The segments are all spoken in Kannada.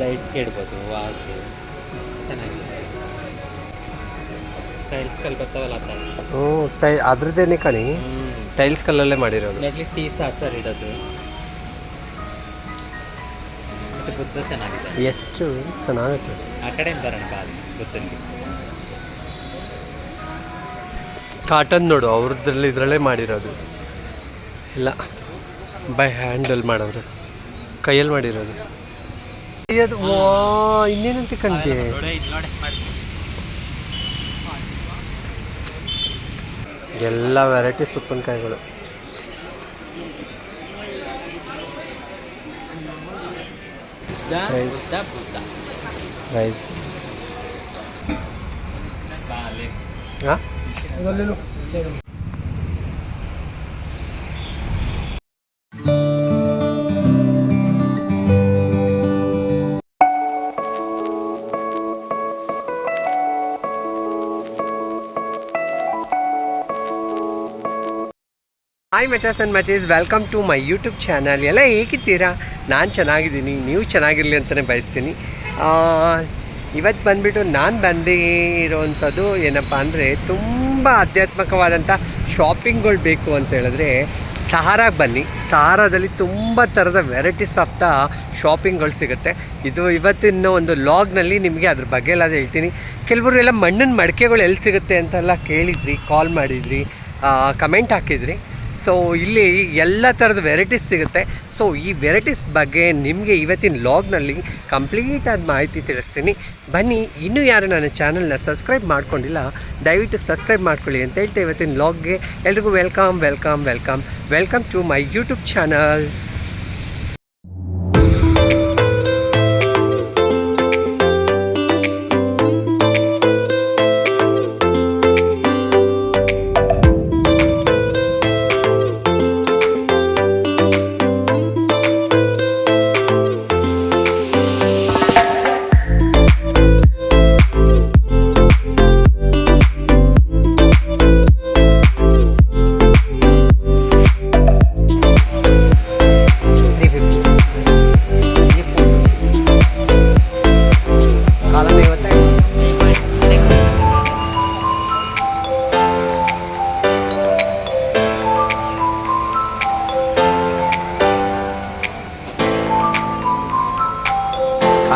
ಲೈಟ್ ಕೇಳ್ಬೋದು ವಾಸು. ಚೆನ್ನಾಗಿದೆ. ಟೈಲ್ಸ್ ಕಲ್ಲು ಬರ್ತಾವಲ್ಲ ಆ ಥರ. ಹ್ಞೂ ಟೈ ಅದ್ರದ್ದೇನೆ ಕಣಿ. ಟೈಲ್ಸ್ ಕಲ್ಲಲ್ಲೇ ಮಾಡಿರೋದು. ನೆಡ್ಲಿ ಟೀ ಸಾಸರ್ ಇಡೋದು. ಮತ್ತು ಬುದ್ಧ ಚೆನ್ನಾಗಿದೆ. ಎಷ್ಟು ಚೆನ್ನಾಗೈತೆ. ಆ ಕಡೆ ಬರೋಣ ಬಾಲ್ ಬುದ್ಧನಿಗೆ ಕಾಟನ್ ನೋಡು ಅವ್ರದ್ರಲ್ಲಿ ಇದರಲ್ಲೇ ಮಾಡಿರೋದು. ಇಲ್ಲ ಬೈ ಹ್ಯಾಂಡಲ್ ಮಾಡೋರು. ಕೈಯಲ್ಲಿ ಮಾಡಿರೋದು. ಅದು ವಾ ಇನ್ನೇನಂತ ಮಾಡಿ ಎಲ್ಲ ವೆರೈಟಿ ಬುದ್ಧ ರೈಸ್ ಹಾಂ ಹಾಯ್ ಮಚಾಸ್ and ಮಚೀಸ್ welcome to my YouTube channel ಎಲ್ಲ ಹೇಗಿದ್ದೀರಾ? ನಾನು ಚೆನ್ನಾಗಿದ್ದೀನಿ. ನೀವು ಚೆನ್ನಾಗಿರಲಿ ಅಂತಲೇ ಬಯಸ್ತೀನಿ. ಇವತ್ತು ಬಂದುಬಿಟ್ಟು ನಾನು ಬಂದಿರೋವಂಥದ್ದು ಏನಪ್ಪ ಅಂದರೆ ತುಂಬ ಆಧ್ಯಾತ್ಮಿಕವಾದಂಥ ಶಾಪಿಂಗ್ಗಳು ಬೇಕು ಅಂತ ಹೇಳಿದ್ರೆ ಸಹಾರಾಗೆ ಬನ್ನಿ. ಸಹಾರಾದಲ್ಲಿ ತುಂಬ ಥರದ ವೆರೈಟೀಸ್ ಆಫ್ ದ ಶಾಪಿಂಗ್ಗಳು ಸಿಗುತ್ತೆ. ಇದು ಇವತ್ತಿನ ಒಂದು ಲಾಗ್ನಲ್ಲಿ ನಿಮಗೆ ಅದ್ರ ಬಗ್ಗೆ ಎಲ್ಲ ಹೇಳ್ತೀನಿ. ಕೆಲವರು ಎಲ್ಲ ಮಣ್ಣಿನ ಮಡಿಕೆಗಳು ಎಲ್ಲಿ ಸಿಗುತ್ತೆ ಅಂತೆಲ್ಲ ಕೇಳಿದ್ರಿ ಕಾಲ್ ಮಾಡಿದ್ರಿ ಕಮೆಂಟ್ ಹಾಕಿದ್ರಿ. ಸೊ ಇಲ್ಲಿ ಎಲ್ಲ ಥರದ ವೆರೈಟೀಸ್ ಸಿಗುತ್ತೆ. ಸೊ ಈ ವೆರೈಟೀಸ್ ಬಗ್ಗೆ ನಿಮಗೆ ಇವತ್ತಿನ ಲಾಗ್ನಲ್ಲಿ ಕಂಪ್ಲೀಟ್ ಆದ ಮಾಹಿತಿ ತಿಳಿಸ್ತೀನಿ. ಬನ್ನಿ, ಇನ್ನೂ ಯಾರು ನನ್ನ ಚಾನಲ್ನ ಸಬ್ಸ್ಕ್ರೈಬ್ ಮಾಡ್ಕೊಂಡಿಲ್ಲ, ದಯವಿಟ್ಟು ಸಬ್ಸ್ಕ್ರೈಬ್ ಮಾಡ್ಕೊಳ್ಳಿ ಅಂತ ಹೇಳ್ತಾ ಇವತ್ತಿನ ಲಾಗ್ಗೆ ಎಲ್ರಿಗೂ welcome welcome welcome welcome to my YouTube channel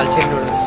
I'll change it.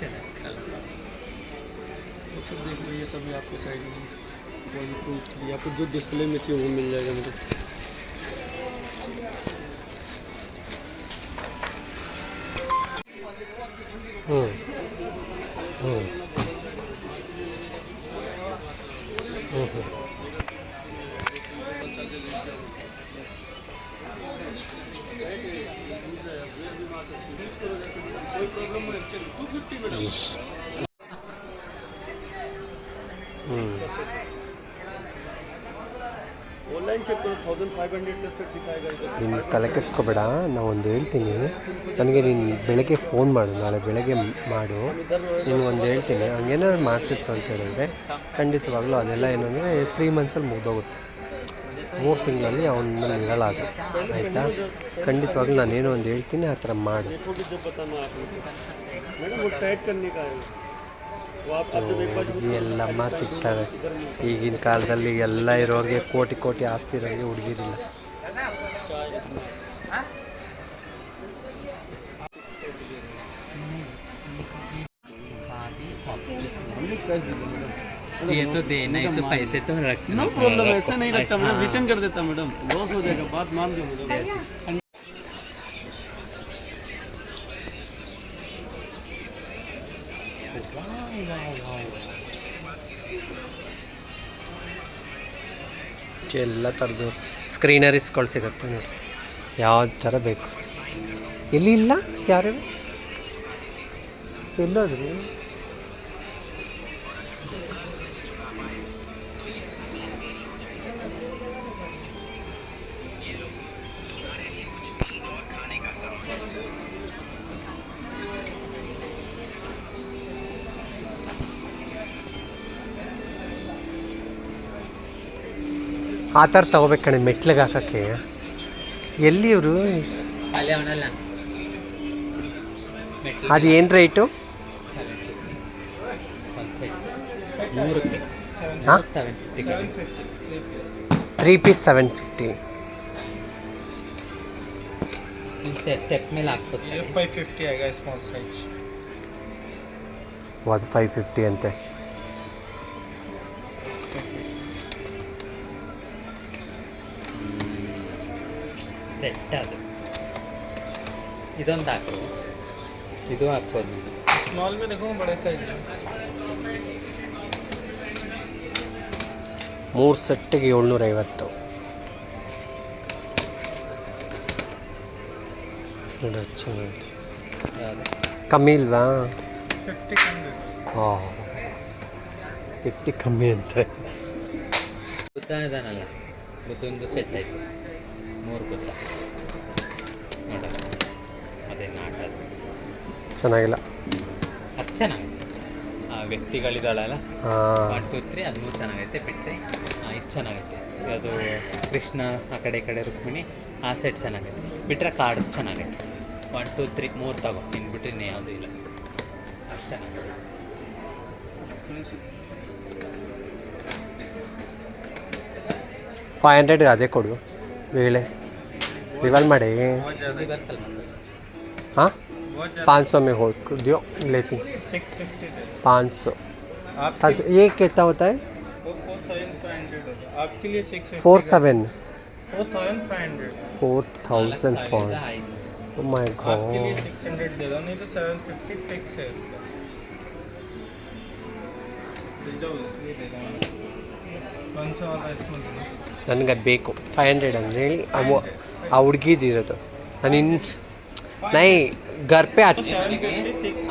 चलो है वो सब देख लीजिए सभी आपको साइड में। कोई प्रूफ या फिर जो डिस्प्ले में चाहिए, वो मिल जाएगा मुझे। ನೀನು ತಲೆ ಕೆಟ್ಕೋಬೇಡ ನಾ ಒಂದು ಹೇಳ್ತೀನಿ. ನನಗೆ ನೀನು ಬೆಳಗ್ಗೆ ಫೋನ್ ಮಾಡು ನಾಳೆ ಬೆಳಗ್ಗೆ ಮಾಡು. ನಿನ್ಗೆ ಒಂದು ಹೇಳ್ತೀನಿ. ಹಂಗೇನಾದ್ರು ಮಾಡಿಸಿತ್ತು ಅಂತ ಹೇಳಿದ್ರೆ ಖಂಡಿತವಾಗ್ಲೂ ಅದೆಲ್ಲ ಏನಂದರೆ ತ್ರೀ ಮಂತ್ಸಲ್ಲಿ ಮುಗ್ದೋಗುತ್ತೆ. ಮೂರು ತಿಂಗಳಲ್ಲಿ ಅವನ ಇರಲ್ಲ ಅದು ಆಯಿತಾ? ಖಂಡಿತವಾಗ್ಲೂ ನಾನೇನು ಒಂದು ಹೇಳ್ತೀನಿ ಆ ಥರ ಮಾಡು. ಎಲ್ಲಮ್ಮ ಸಿಗ್ತವೆ ಈಗಿನ ಕಾಲದಲ್ಲಿ ಎಲ್ಲ ಇರೋರಿಗೆ ಕೋಟಿ ಕೋಟಿ ಆಸ್ತಿ ಇರೋರಿಗೆ ಹುಡುಗಿರಿಲ್ಲ ये तो देना ही तो पैसे तो रखना नो प्रॉब्लम ऐसा नहीं रखता मैडम रिटर्न कर देता मैडम लॉस हो जाएगा बात मान लो मैडम ಎಲ್ಲ ಥರದ್ದು ಸ್ಕ್ರೀನರೀಸ್ಗಳು ಸಿಗುತ್ತೆ ನೋಡಿ. ಯಾವ ಥರ ಬೇಕು? ಎಲ್ಲಿ ಇಲ್ಲ? ಯಾರು? ಎಲ್ಲೋದ್ರಿ? ಆ ಥರ ತಗೋಬೇಕು ಕಣೆ ಮೆಟ್ಲಿಗೆ ಹಾಕೋಕ್ಕೆ. ಎಲ್ಲಿ ಇವರು ಅದು ಏನು rate three piece seven fifty step ಮೇಲೆ ಫಿಫ್ಟಿ ಆಗ ಫೈವ್ ಫಿಫ್ಟಿ ಅಂತೆ. ಸೆಟ್ ಅದು ಇದೊಂದು ಹಾಕು ಇದು ಹಾಕ್ಬೋದು ನೀನು स्मॉल में देखो बड़े साइज ಮೂರು ಸೆಟ್ಟಿಗೆ ಏಳ್ನೂರೈವತ್ತು ನೋಡಿ ಚೆನ್ನಾಗಿ ಯಾವುದು ಕಮ್ಮಿ ಇಲ್ವಾ फिफ्टी कम ಹಾಂ ಫಿಫ್ಟಿ ಕಮ್ಮಿ ಅಂತೆ ಬುದ್ಧ ಇದಾನಲ್ಲ ಬುದ್ಧಂದು ಸೆಟ್ ಆಯ್ತು ಮೂರು ನೋಡ. ಅದೇ ನಾಟ. ಚೆನ್ನಾಗಿಲ್ಲ. ಅದು ಚೆನ್ನಾಗಿದೆ. ಆ ವ್ಯಕ್ತಿಗಳಿದಾಳಲ್ಲ? ಹಾಂ. ಒನ್ ಟು ತ್ರೀ ಅದು ಮೂರು ಚೆನ್ನಾಗೈತೆ ಬಿಟ್ಟರೆ ಇದು ಚೆನ್ನಾಗೈತೆ. ಅದು ಕೃಷ್ಣ ಆ ಕಡೆ ಈ ಕಡೆ ರುಕ್ಮಿಣಿ ಆ ಸೆಟ್ ಚೆನ್ನಾಗೈತೆ. ಬಿಟ್ಟರೆ ಕಾರ್ಡ್ ಚೆನ್ನಾಗೈತೆ. ಒನ್ ಟು ತ್ರೀ ಮೂರು ತಗೋ. ಇನ್ನು ಬಿಟ್ಟರೆ ಇನ್ನೂ ಯಾವುದೂ ಇಲ್ಲ. ಅಷ್ಟು ಚೆನ್ನಾಗಿದೆ. ಫೈವ್ ಹಂಡ್ರೆಡ್ಗೆ ಅದೇ ಕೊಡು. ವೇಳೆ ರಿವಲ್ ಮಾಡಿ ಇದು ಬರ್ತಲ್ಲ ಮತ್ತೆ हाँ पाँच सौ में हो दियो लेती सिक्स फिफ्टी पाँच सौ आप पाँच सौ ये कितना होता है वो फोर थाउजेंड फाइव हंड्रेड होगा आपके लिए six four seven four thousand five hundred four thousand ನಾಲ್ಕು फोर ಸಾವಿರದ ಐದು ओ माय आपके लिए गॉड सिक्स हंड्रेड दे रहा हूँ नहीं तो सेवन फिफ्टी फिक्स है इसका दे जाओ इसलिए दे रहा हूँ कौन सा वाला इसमें देना? ನನಗೆ ಅದು ಬೇಕು ಫೈವ್ ಹಂಡ್ರೆಡ್ ಅಂದರೆ ಹೇಳಿ ಅವು ಆ ಹುಡುಗಿದಿರೋದು ನಾನು ಇನ್ನು ನೈ ಗರ್ಪೆ ಹತ್ತು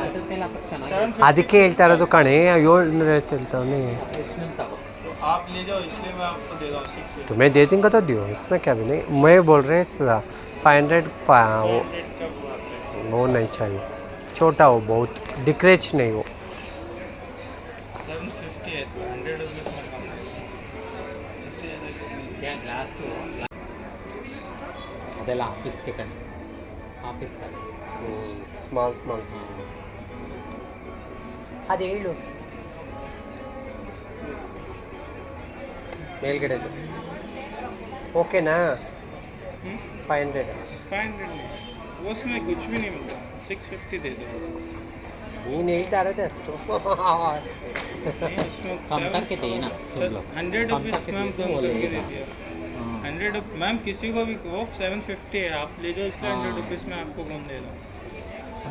ಅದ್ರ ಮೇಲೆ ಹಾಕೋದು ಚೆನ್ನಾಗಿ ಅದಕ್ಕೆ ಹೇಳ್ತಾ ಇರೋದು ಕಣೆ ಏಳ್ನೂರ ಹೇಳ್ತಾವನೆ ಕೃಷ್ಣನ್ ತಗೋ तो आप ले जाओ इसलिए मैं आपको दे रहा हूँ सिक्स तुम्हें दे दूंगा तो दियो इसमें क्या भी नहीं मैं बोल रहे फाइव हंड्रेड वो, हंड्रेड का वो आता है वो नहीं चाहिए छोटा हो बहुत डिक्रेच नहीं हो ಅದೆಲ್ಲ ಆಫೀಸ್ಗೆ ಕಣೆ ಆಫೀಸ್ ತಗೋ ಸ್ಮಾಲ್ ಸ್ಮಾಲ್ ಅದು ಹೇಳು ಮೇಲ್ಗಡೆದು ಓಕೆನಾ ಫೈವ್ ಹಂಡ್ರೆಡ್ फाइव हंड्रेड नहीं वो उसमें कुछ भी नहीं मिलता सिक्स फिफ्टी दे दो ನೀನು ಹೇಳ್ತಾ ಇರೋದೇ ಅಷ್ಟು नहीं इसमें कम करके देना तुम लोग हंड्रेड कम रुपीज़ करके मैम दे दो, कम वो करके दे लेगा। दिया हाँ। हंड्रेड मैम किसी को भी वो सेवन फिफ्टी है आप ले जाओ इसलिए हंड्रेड हाँ। रुपीज़ में आपको घूम दे रहा हूँ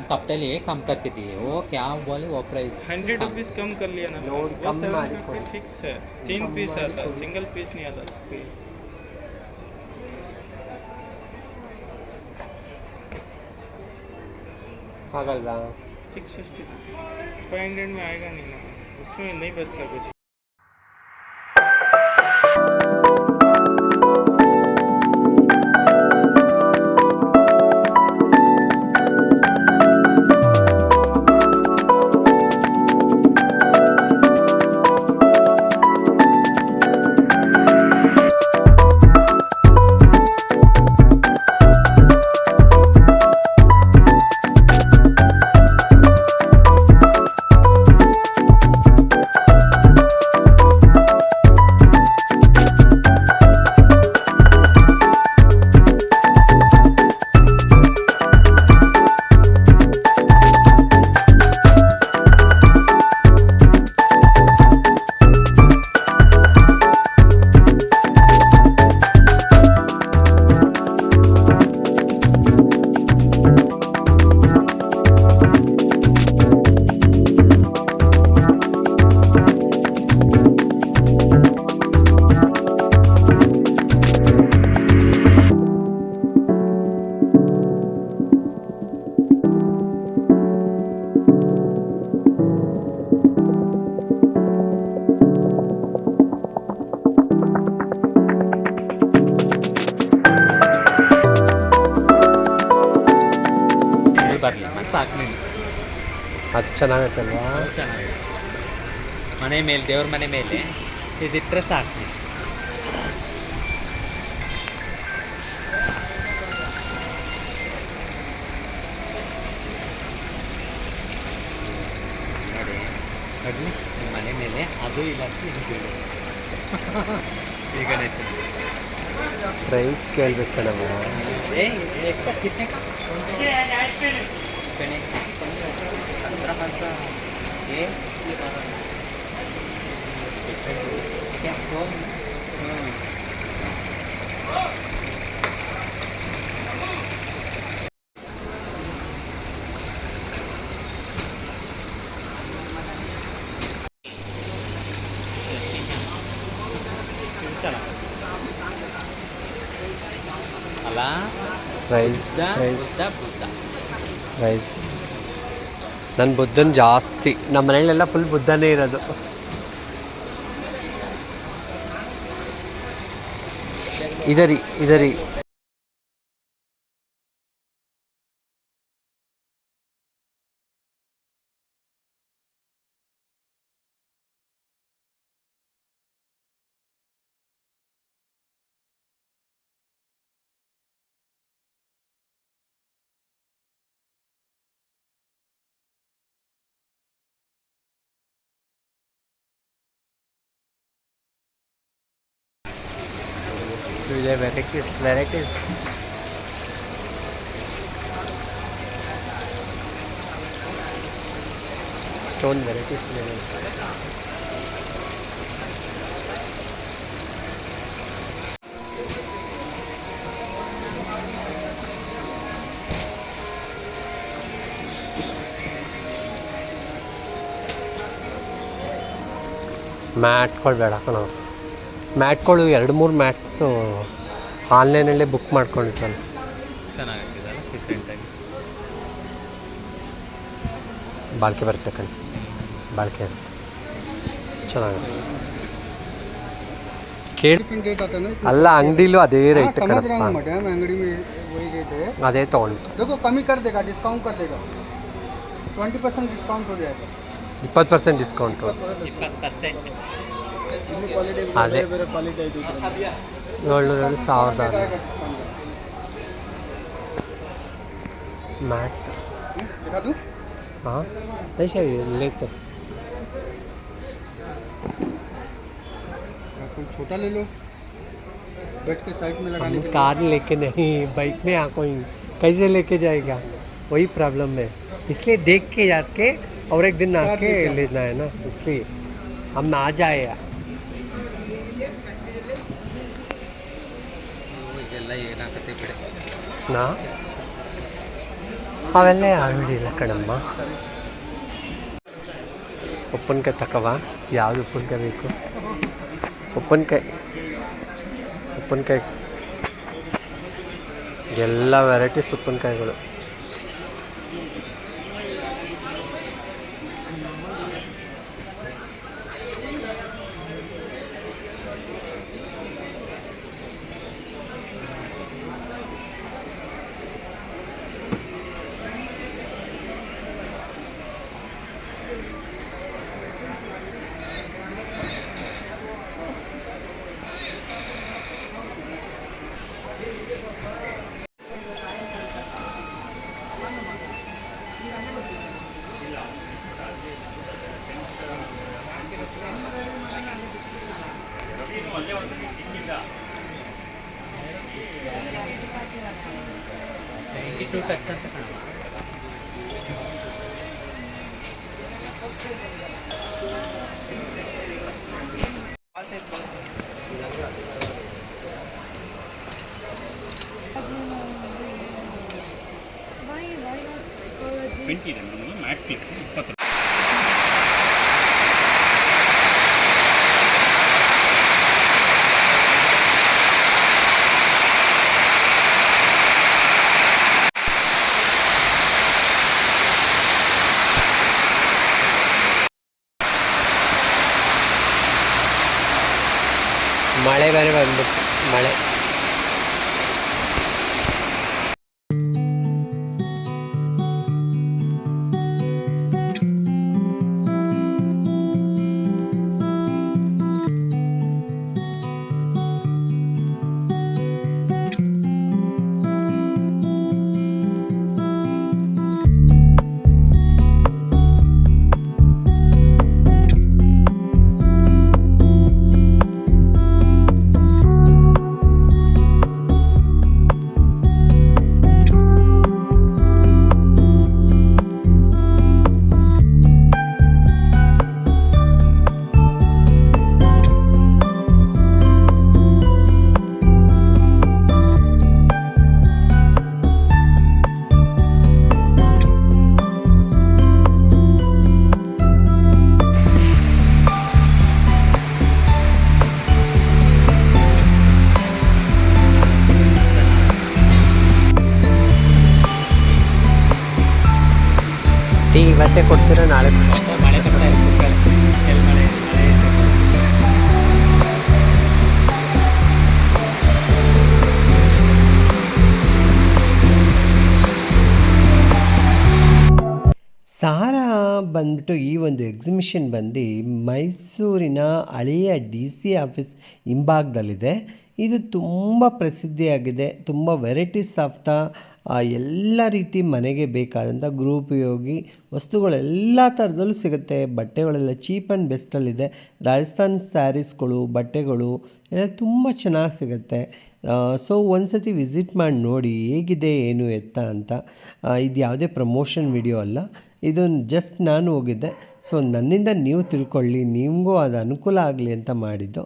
तब तक लिए कम करके दिए वो क्या बोले वो प्राइस हंड्रेड रुपीज़ कम कर लिया ना। वो सेवन फिफ्टी फिक्स है। तीन पीस आता है सिंगल पीस नहीं आता। इसलिए रहा। सिक्स फिफ्टी फाइव हंड्रेड में आएगा नहीं ना। उसमें नहीं बचता कुछ। ಅದು ಚೆನ್ನಾಗತ್ತಲ್ವಾ ಅದು ಚೆನ್ನಾಗಿದೆ. ಮನೆ ಮೇಲೆ ದೇವ್ರ ಮನೆ ಮೇಲೆ ಇದಿಟ್ಟರೆ ಸಾಕು ನೋಡಿ ನೋಡಿ ನಿಮ್ಮ ಮನೆ ಮೇಲೆ ಅದು ಇಲ್ಲ ಈಗ ಪ್ರೈಸ್ ಕೇಳ್ಬೇಕು ಕಣವ ಏ ಎಷ್ಟು Ganesha Jakarta. Oke, ini para. Ya, kom. Hmm. Rice, rice, rice. ನನ್ನ ಬುದ್ಧನ ಜಾಸ್ತಿ. ನಮ್ಮ ಮನೆಯಲ್ಲೆಲ್ಲ ಫುಲ್ ಬುದ್ಧನೇ ಇರೋದು. ಇದರಿ ಇದರಿ. ಇದೆ ವೆರೈಟೀಸ್ ವೆರೈಟೀಸ್ ಸ್ಟೋನ್ ವೆರೈಟೀಸ್ ಇದೆ ಮ್ಯಾಟ್ಗಳು ಬೇಡ ಕಣ. ಮ್ಯಾಟ್ಗಳು ಎರಡು ಮೂರು ಮ್ಯಾಟ್ಸು ಆನ್ಲೈನಲ್ಲೇ ಬುಕ್ ಮಾಡ್ಕೊಂಡಿದ್ದು ಸರ್ ಚೆನ್ನಾಗಿದೆಯಲ್ಲ ಬಾಳಿಕೆ ಬರುತ್ತೆ ಕಣ್. ಬಾಳಿಕೆ ಇರುತ್ತೆ. ಚೆನ್ನಾಗುತ್ತೆ. ಕೇಳಿ. ಅಲ್ಲ ಅಂಗಡಿಲೂ ಅದೇ ರೇಟ್ ಅದೇ ತೊಗೊಂಡು ಕಮ್ಮಿ ಕರ್ದೇಗ ಡಿಸ್ಕೌಂಟ್ ಕರ್ದೇಗ ಟ್ವೆಂಟಿ ಪರ್ಸೆಂಟ್ ಡಿಸ್ಕೌಂಟ್ ಇಪ್ಪತ್ತು ಪರ್ಸೆಂಟ್ ಡಿಸ್ಕೌಂಟ್ ಅದೇ ಬೇರೆ ಕ್ವಾಲಿಟಿ ಐದು ಏಳ್ನೂರ ಏಳು ಸಾವಿರದ ಆರು ಮ್ಯಾಟ್ दिखा दूँ ಹಾಂ ऐसे लेते कोई छोटा ले लो बैठ के साइड में लगाने हम के लिए कार लेके नहीं बैठने आ कोई कैसे लेके जाएगा वही प्रॉब्लम है इसलिए देख के जाके और एक दिन कार आके लेके आना। लेना है ना इसलिए हम आ जाए ನಾ? ಅವೆಲ್ಲ ಆಗಿಲ್ಲ ಕಣಮ್ಮ? ಉಪ್ಪಿನಕಾಯಿ ತಕವ? ಯಾವ್ದು ಉಪ್ಪನ್ಕಾಯಿ ಬೇಕು? ಉಪ್ಪಿನಕಾಯಿ ಉಪ್ಪಿನಕಾಯಿ. ಎಲ್ಲ ವೆರೈಟೀಸ್ ಉಪ್ಪಿನಕಾಯಿಗಳು. ನೈಂಟಿ ಟು ಟಚ್ ಅಂತ ಕಾಣುವ ಮಳೆ ಇವತ್ತೇ ಕೊಡ್ತೀರಾ ನಾಳೆ ಕೊಡ್ತೀರಾ? ಮಳೆ. ಸಾರಾ ಬಂದ್ಬಿಟ್ಟು ಈ ಒಂದು ಎಕ್ಸಿಬಿಷನ್ ಬಂದು ಮೈಸೂರಿನ ಹಳೆಯ ಡಿ ಸಿ ಆಫೀಸ್ ಹಿಂಭಾಗದಲ್ಲಿದೆ ಇದು ತುಂಬ ಪ್ರಸಿದ್ಧಿಯಾಗಿದೆ ತುಂಬ ವೆರೈಟೀಸ್ ಆಫ್ ದ ಎಲ್ಲ ರೀತಿ ಮನೆಗೆ ಬೇಕಾದಂಥ ಗೃಹೋಪಯೋಗಿ ವಸ್ತುಗಳೆಲ್ಲ ಥರದಲ್ಲೂ ಸಿಗುತ್ತೆ. ಬಟ್ಟೆಗಳೆಲ್ಲ ಚೀಪ್ ಆ್ಯಂಡ್ ಬೆಸ್ಟಲ್ಲಿದೆ. ರಾಜಸ್ಥಾನ್ ಸ್ಯಾರೀಸ್ಗಳು, ಬಟ್ಟೆಗಳು ಎಲ್ಲ ತುಂಬ ಚೆನ್ನಾಗಿ ಸಿಗುತ್ತೆ. ಸೊ ಒಂದು ಸತಿ ವಿಸಿಟ್ ಮಾಡಿ ನೋಡಿ ಹೇಗಿದೆ, ಏನು ಎತ್ತ ಅಂತ. ಇದು ಯಾವುದೇ ಪ್ರಮೋಷನ್ ವಿಡಿಯೋ ಅಲ್ಲ. ಇದು ಜಸ್ಟ್ ನಾನು ಹೋಗಿದ್ದೆ. ಸೊ ನನ್ನಿಂದ ನೀವು ತಿಳ್ಕೊಳ್ಳಿ, ನಿಮಗೂ ಅದು ಅನುಕೂಲ ಆಗಲಿ ಅಂತ ಮಾಡಿದ್ದು.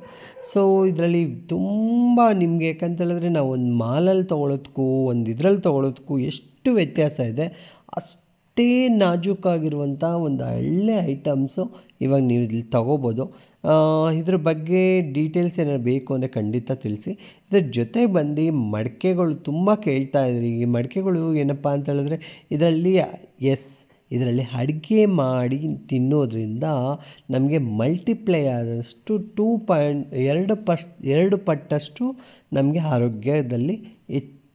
ಸೊ ಇದರಲ್ಲಿ ತುಂಬ ನಿಮಗೆ ಯಾಕಂತೇಳಿದ್ರೆ ನಾವು ಒಂದು ಮಾಲಲ್ಲಿ ತೊಗೊಳೋದಕ್ಕೂ ಒಂದು ಇದರಲ್ಲಿ ತೊಗೊಳೋದಕ್ಕೂ ಎಷ್ಟು ವ್ಯತ್ಯಾಸ ಇದೆ. ಅಷ್ಟೇ ನಾಜೂಕಾಗಿರುವಂಥ ಒಂದು ಒಳ್ಳೆ ಐಟಮ್ಸು ಇವಾಗ ನೀವು ಇಲ್ಲಿ ತೊಗೋಬೋದು. ಇದ್ರ ಬಗ್ಗೆ ಡೀಟೇಲ್ಸ್ ಏನಾದ್ರು ಬೇಕು ಅಂದರೆ ಖಂಡಿತ ತಿಳಿಸಿ. ಇದ್ರ ಜೊತೆ ಬಂದು ಮಡಿಕೆಗಳು ತುಂಬ ಕೇಳ್ತಾ ಇದ್ರಿ. ಈ ಮಡಿಕೆಗಳು ಏನಪ್ಪ ಅಂತ ಹೇಳಿದ್ರೆ ಇದರಲ್ಲಿ ಎಸ್ ಇದರಲ್ಲಿ ಅಡುಗೆ ಮಾಡಿ ತಿನ್ನೋದ್ರಿಂದ ನಮಗೆ ಮಲ್ಟಿಪ್ಲೈ ಆದಷ್ಟು ಟೂ ಪಾಯಿಂಟ್ ಎರಡು ಪರ್ಸ್, ಎರಡು ಪಟ್ಟಷ್ಟು ನಮಗೆ ಆರೋಗ್ಯದಲ್ಲಿ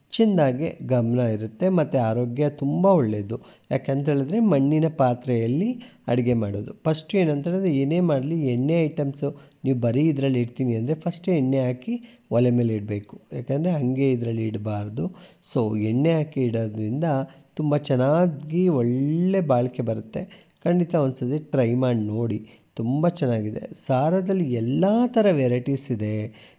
ಹೆಚ್ಚಿನದಾಗಿ ಗಮನ ಇರುತ್ತೆ, ಮತ್ತು ಆರೋಗ್ಯ ತುಂಬ ಒಳ್ಳೆಯದು ಯಾಕೆಂತ ಹೇಳಿದ್ರೆ ಮಣ್ಣಿನ ಪಾತ್ರೆಯಲ್ಲಿ ಅಡುಗೆ ಮಾಡೋದು. ಫಸ್ಟು ಏನಂತ ಹೇಳಿದ್ರೆ ಏನೇ ಮಾಡಲಿ, ಎಣ್ಣೆ ಐಟಮ್ಸು ನೀವು ಬರೀ ಇದರಲ್ಲಿ ಇಡ್ತೀನಿ ಅಂದರೆ ಫಸ್ಟು ಎಣ್ಣೆ ಹಾಕಿ ಒಲೆ ಮೇಲೆ ಇಡಬೇಕು. ಯಾಕಂದರೆ ಹಾಗೆ ಇದರಲ್ಲಿ ಇಡಬಾರ್ದು. ಸೊ ಎಣ್ಣೆ ಹಾಕಿ ಇಡೋದ್ರಿಂದ ತುಂಬ ಚೆನ್ನಾಗಿ ಒಳ್ಳೆ ಬಾಳಿಕೆ ಬರುತ್ತೆ. ಖಂಡಿತ ಒಂದ್ಸತಿ ಟ್ರೈ ಮಾಡಿ ನೋಡಿ, ತುಂಬ ಚೆನ್ನಾಗಿದೆ. ಸಾರದಲ್ಲಿ ಎಲ್ಲ ಥರ ವೆರೈಟೀಸ್ ಇದೆ.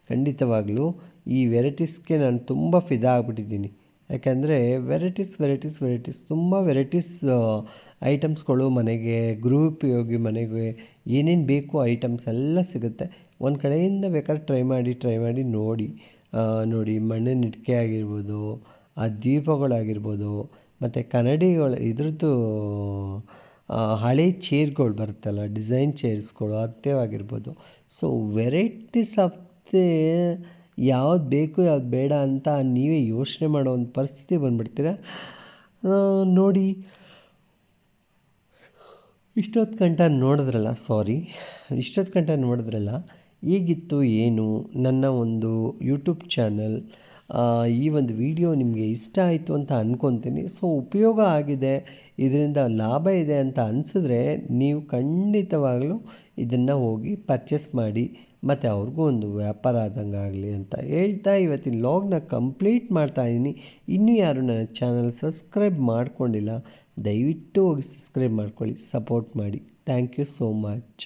ಖಂಡಿತವಾಗ್ಲೂ ಈ ವೆರೈಟೀಸ್ಗೆ ನಾನು ತುಂಬ ಫಿದಾ ಆಗಿಬಿಟ್ಟಿದ್ದೀನಿ. ಯಾಕೆಂದರೆ ವೆರೈಟೀಸ್ ವೆರೈಟೀಸ್ ವೆರೈಟೀಸ್, ತುಂಬ ವೆರೈಟೀಸ್ ಐಟಮ್ಸ್ಗಳು ಮನೆಗೆ, ಗೃಹೋಪಯೋಗಿ ಮನೆಗೆ ಏನೇನು ಬೇಕು ಐಟಮ್ಸ್ ಎಲ್ಲ ಸಿಗುತ್ತೆ. ಒಂದು ಕಡೆಯಿಂದ ಬೇಕಾದ್ರೆ ಟ್ರೈ ಮಾಡಿ ಟ್ರೈ ಮಾಡಿ ನೋಡಿ. ನೋಡಿ ಮಣ್ಣಿನ ಇಟ್ಕೆ ಆಗಿರ್ಬೋದು, ಆ, ದೀಪಗಳಾಗಿರ್ಬೋದು, ಮತ್ತು ಕನ್ನಡಿಗಳು, ಇದ್ರದ್ದು ಹಳೆ ಚೇರ್ಗಳು ಬರುತ್ತಲ್ಲ, ಡಿಸೈನ್ ಚೇರ್ಸ್ಗಳು ಅತ್ಯವಾಗಿರ್ಬೋದು. ಸೊ ವೆರೈಟೀಸ್ ಆಫ್ ದಿ ಯಾವ್ದು ಬೇಕು, ಯಾವ್ದು ಬೇಡ ಅಂತ ನೀವೇ ಯೋಚನೆ ಮಾಡೋ ಒಂದು ಪರಿಸ್ಥಿತಿ ಬಂದುಬಿಡ್ತೀರ? ನೋಡಿ. ಇಷ್ಟೊತ್ತು ಗಂಟ ನೋಡಿದ್ರಲ್ಲ ಸಾರಿ ಇಷ್ಟೊತ್ತು ಗಂಟ ನೋಡಿದ್ರಲ್ಲ ಈಗಿತ್ತು ಏನು, ನನ್ನ ಒಂದು ಯೂಟ್ಯೂಬ್ ಚಾನಲ್ ಈ ಒಂದು ವಿಡಿಯೋ ನಿಮಗೆ ಇಷ್ಟ ಆಯಿತು ಅಂತ ಅಂದ್ಕೊತೀನಿ ಸೊ ಉಪಯೋಗ ಆಗಿದೆ. ಇದರಿಂದ ಲಾಭ ಇದೆ ಅಂತ ಅನಿಸಿದ್ರೆ ನೀವು ಖಂಡಿತವಾಗಲೂ ಇದನ್ನು ಹೋಗಿ ಪರ್ಚೇಸ್ ಮಾಡಿ, ಮತ್ತು ಅವ್ರಿಗೂ ಒಂದು ವ್ಯಾಪಾರ ಆದಂಗೆ ಆಗಲಿ ಅಂತ ಹೇಳ್ತಾ ಇವತ್ತಿನ ಲಾಗ್ನ ಕಂಪ್ಲೀಟ್ ಮಾಡ್ತಾ ಇದ್ದೀನಿ ಇನ್ನೂ ಯಾರು ನನ್ನ ಚಾನಲ್ ಸಬ್ಸ್ಕ್ರೈಬ್ ಮಾಡ್ಕೊಂಡಿಲ್ಲ, ದಯವಿಟ್ಟು ಹೋಗಿ ಸಬ್ಸ್ಕ್ರೈಬ್ ಮಾಡ್ಕೊಳ್ಳಿ ಸಪೋರ್ಟ್ ಮಾಡಿ. ಥ್ಯಾಂಕ್ ಯು ಸೋ ಮಚ್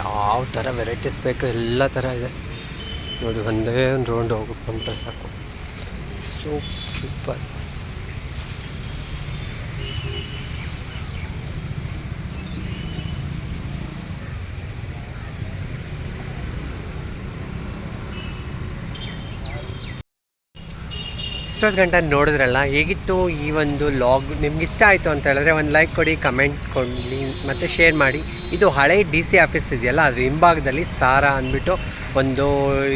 ಯಾವ ಥರ ವೆರೈಟೀಸ್ ಬೇಕು ಎಲ್ಲ ಥರ ಇದೆ. ನೋಡಿ ಒಂದೇ ಒಂದು ರೌಂಡ್ ಹೋಗ್ಬಿಟ್ರೆ ಸಾಕು. ಸೂಪರ್. ಇಷ್ಟೊತ್ತು ಗಂಟೆ ನೋಡಿದ್ರಲ್ಲ, ಹೇಗಿತ್ತು ಈ ಒಂದು ಲಾಗ್ ನಿಮ್ಗೆ ಇಷ್ಟ ಆಯಿತು ಅಂತ ಹೇಳಿದ್ರೆ ಒಂದು ಲೈಕ್ ಕೊಡಿ ಕಮೆಂಟ್ ಕೊಡಿ ಮತ್ತು ಶೇರ್ ಮಾಡಿ. ಇದು ಹಳೆ ಡಿ ಸಿ ಆಫೀಸ್ ಇದೆಯಲ್ಲ, ಅದ್ರ ಹಿಂಭಾಗದಲ್ಲಿ ಸಾರಾ ಅಂದ್ಬಿಟ್ಟು ಒಂದು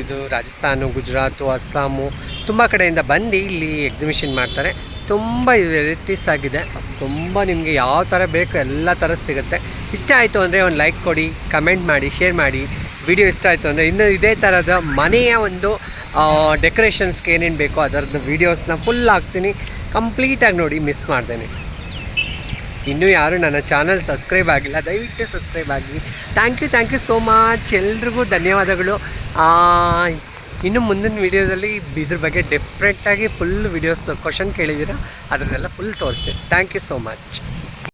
ಇದು ರಾಜಸ್ಥಾನ, ಗುಜರಾತು, ಅಸ್ಸಾಮು ತುಂಬ ಕಡೆಯಿಂದ ಬಂದು ಇಲ್ಲಿ ಎಕ್ಸಿಬಿಷನ್ ಮಾಡ್ತಾರೆ. ತುಂಬ ವೆರೈಟೀಸ್ ಆಗಿದೆ. ತುಂಬ ನಿಮಗೆ ಯಾವ ಥರ ಬೇಕು ಎಲ್ಲ ಥರ ಸಿಗುತ್ತೆ. ಇಷ್ಟ ಆಯಿತು ಅಂದರೆ ಒಂದು ಲೈಕ್ ಕೊಡಿ ಕಮೆಂಟ್ ಮಾಡಿ ಶೇರ್ ಮಾಡಿ. ವಿಡಿಯೋ ಇಷ್ಟ ಆಯಿತು ಅಂದರೆ ಇನ್ನೂ ಇದೇ ಥರದ ಮನೆಯ ಒಂದು ಡೆಕೋರೇಷನ್ಸ್ಗೆ ಏನೇನು ಬೇಕೋ ಅದರದ್ದು ವೀಡಿಯೋಸ್ನ ಫುಲ್ ಹಾಕ್ತೀನಿ. ಕಂಪ್ಲೀಟಾಗಿ ನೋಡಿ ಮಿಸ್ ಮಾಡ್ದೇನೆ. ಇನ್ನೂ ಯಾರು ನನ್ನ ಚಾನಲ್ ಸಬ್ಸ್ಕ್ರೈಬ್ ಆಗಿಲ್ಲ, ದಯವಿಟ್ಟು ಸಬ್ಸ್ಕ್ರೈಬ್ ಆಗಿ thank you thank you so much ಎಲ್ರಿಗೂ ಧನ್ಯವಾದಗಳು. ಇನ್ನು ಮುಂದಿನ ವೀಡಿಯೋದಲ್ಲಿ ಇದ್ರ ಬಗ್ಗೆ ಡಿಫ್ರೆಂಟಾಗಿ ಫುಲ್ ವೀಡಿಯೋಸ್ ಕ್ವಶನ್ ಕೇಳಿದ್ದೀರಾ? ಅದರದೆಲ್ಲ ಫುಲ್ ತೋರಿಸ್ತೀನಿ. Thank you so much